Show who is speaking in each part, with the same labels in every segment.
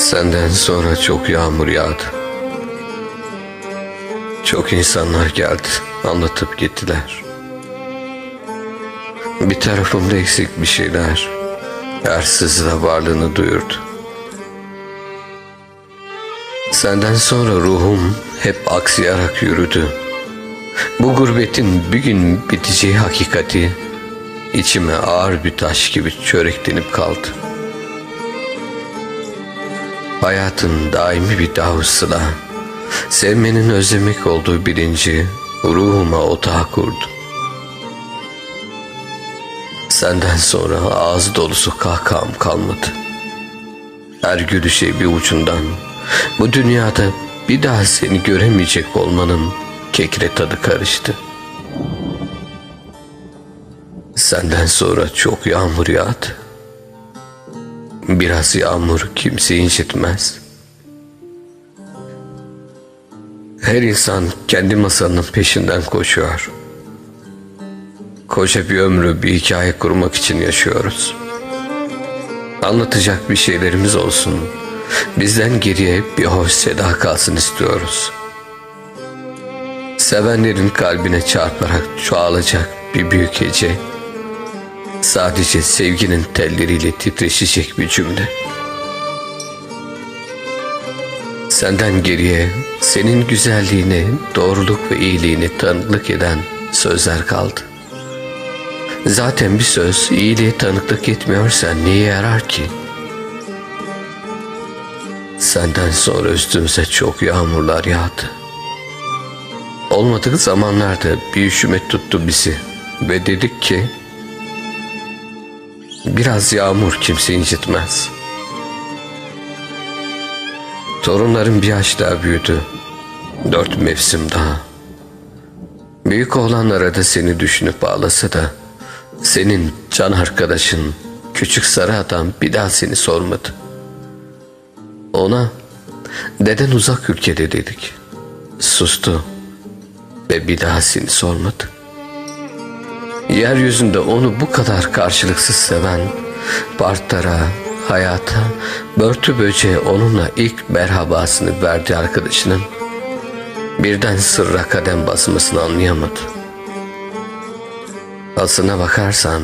Speaker 1: Senden sonra çok yağmur yağdı. Çok insanlar geldi, anlatıp gittiler. Bir tarafımda eksik bir şeyler, yersiz de varlığını duyurdu. Senden sonra ruhum hep aksayarak yürüdü. Bu gurbetin bir gün biteceği hakikati içime ağır bir taş gibi çöreklenip kaldı. Hayatın daimi bir davusla sevmenin özlemek olduğu bilinci ruhuma otağı kurdu. Senden sonra ağız dolusu kahkaham kalmadı. Her gülüşe bir ucundan bu dünyada bir daha seni göremeyecek olmanın kekre tadı karıştı. Senden sonra çok yağmur yağdı. Biraz yağmur kimseyi incitmez. Her insan kendi masalının peşinden koşuyor. Koca bir ömrü bir hikaye kurmak için yaşıyoruz. Anlatacak bir şeylerimiz olsun. Bizden geriye bir hoş seda kalsın istiyoruz. Sevenlerin kalbine çarparak çoğalacak bir büyük hece. Sadece sevginin telleriyle titreşecek bir cümle. Senden geriye senin güzelliğine, doğruluk ve iyiliğini tanıklık eden sözler kaldı. Zaten bir söz iyiliğe tanıklık etmiyorsa neye yarar ki? Senden sonra üstümüze çok yağmurlar yağdı. Olmadık zamanlarda bir üşüme tuttu bizi ve dedik ki biraz yağmur kimse incitmez. Torunlarım bir yaş daha büyüdü. Dört mevsim daha. Büyük oğlanlara da seni düşünüp ağlasa da senin can arkadaşın küçük sarı adam bir daha seni sormadı. Ona deden uzak ülkede dedik. Sustu ve bir daha seni sormadı. Yeryüzünde onu bu kadar karşılıksız seven Bartlara, hayata, börtü böceğe onunla ilk merhabasını verdi arkadaşının birden sırra kadem basmasını anlayamadı. Aslına bakarsan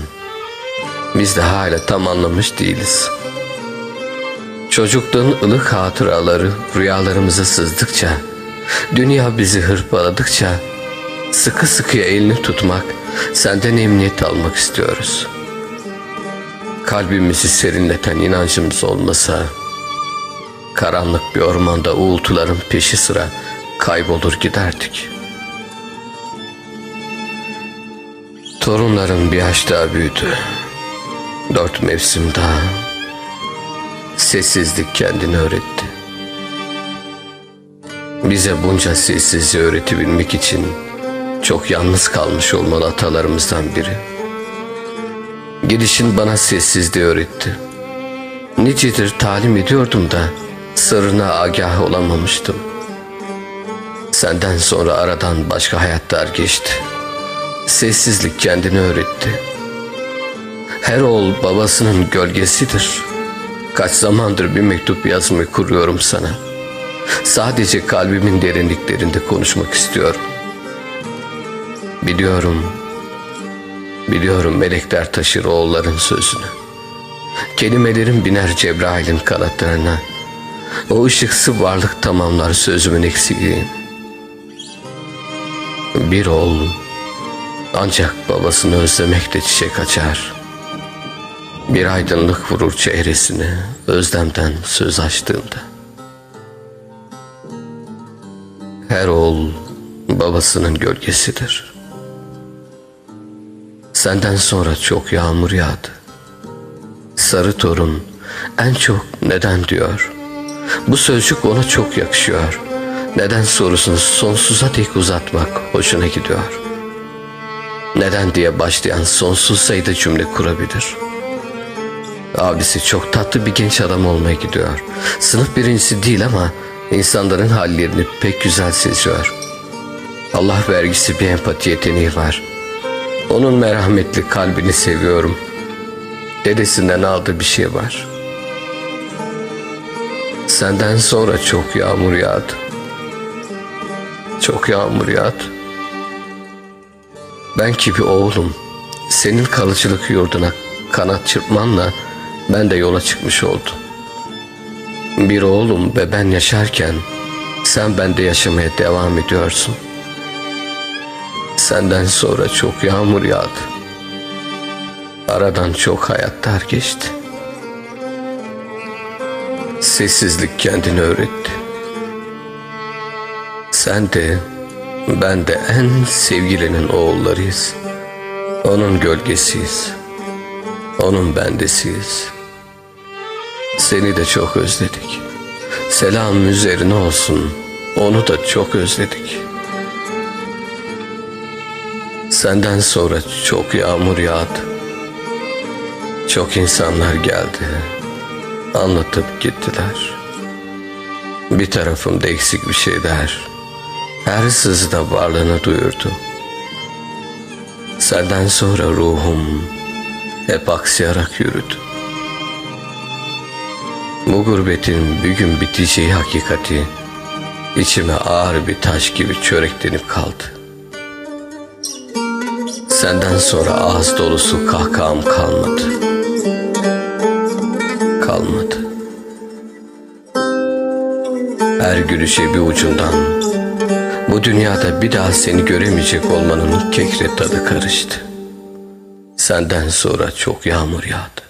Speaker 1: biz de hala tam anlamış değiliz. Çocukluğun ılık hatıraları rüyalarımıza sızdıkça, dünya bizi hırpaladıkça sıkı sıkıya elini tutmak, senden emniyet almak istiyoruz. Kalbimizi serinleten inancımız olmasa, karanlık bir ormanda uğultuların peşi sıra kaybolur giderdik. Torunlarım bir yaş daha büyüdü. Dört mevsim daha. Sessizlik kendini öğretti. Bize bunca sessizliği öğretebilmek için çok yalnız kalmış olmalı atalarımızdan biri. Gidişin bana sessizliği öğretti. Nicedir talim ediyordum da sırrına agah olamamıştım. Senden sonra aradan başka hayatlar geçti. Sessizlik kendini öğretti. Her oğul babasının gölgesidir. Kaç zamandır bir mektup yazmayı kuruyorum sana. Sadece kalbimin derinliklerinde konuşmak istiyorum. Biliyorum, biliyorum melekler taşır oğulların sözünü. Kelimelerim biner Cebrail'in kanatlarına. O ışıksı varlık tamamlar sözümün eksikliğini. Bir oğul ancak babasını özlemekle çiçek açar. Bir aydınlık vurur çehresine özlemden söz açtığında. Her oğul babasının gölgesidir. Senden sonra çok yağmur yağdı. Sarı torun en çok neden diyor. Bu sözcük ona çok yakışıyor. Neden sorusunu sonsuza dek uzatmak hoşuna gidiyor. Neden diye başlayan sonsuz sayıda cümle kurabilir. Abisi çok tatlı bir genç adam olmaya gidiyor. Sınıf birincisi değil ama insanların hallerini pek güzel seziyor. Allah vergisi bir empati yeteneği var. Onun merhametli kalbini seviyorum. Dedesinden aldığı bir şey var. Senden sonra çok yağmur yağdı. Çok yağmur yağdı. Ben ki oğlum. Senin kalıcılık yurduna kanat çırpmanla ben de yola çıkmış oldum. Bir oğlum ve ben yaşarken sen bende yaşamaya devam ediyorsun. Senden sonra çok yağmur yağdı. Aradan çok hayatlar geçti. Sessizlik kendini öğretti. Sen de ben de en sevgilinin oğullarıyız. Onun gölgesiyiz. Onun bendesiyiz. Seni de çok özledik. Selam üzerine olsun. Onu da çok özledik. Senden sonra çok yağmur yağdı. Çok insanlar geldi. Anlatıp gittiler. Bir tarafımda eksik bir şey der. Her sızda varlığını duyurdu. Senden sonra ruhum hep aksayarak yürüdü. Bu gurbetin bir gün biteceği hakikati içime ağır bir taş gibi çöreklenip kaldı. Senden sonra ağız dolusu kahkaham kalmadı. Kalmadı. Her gülüşe bir ucundan bu dünyada bir daha seni göremeyecek olmanın kekre tadı karıştı. Senden sonra çok yağmur yağdı.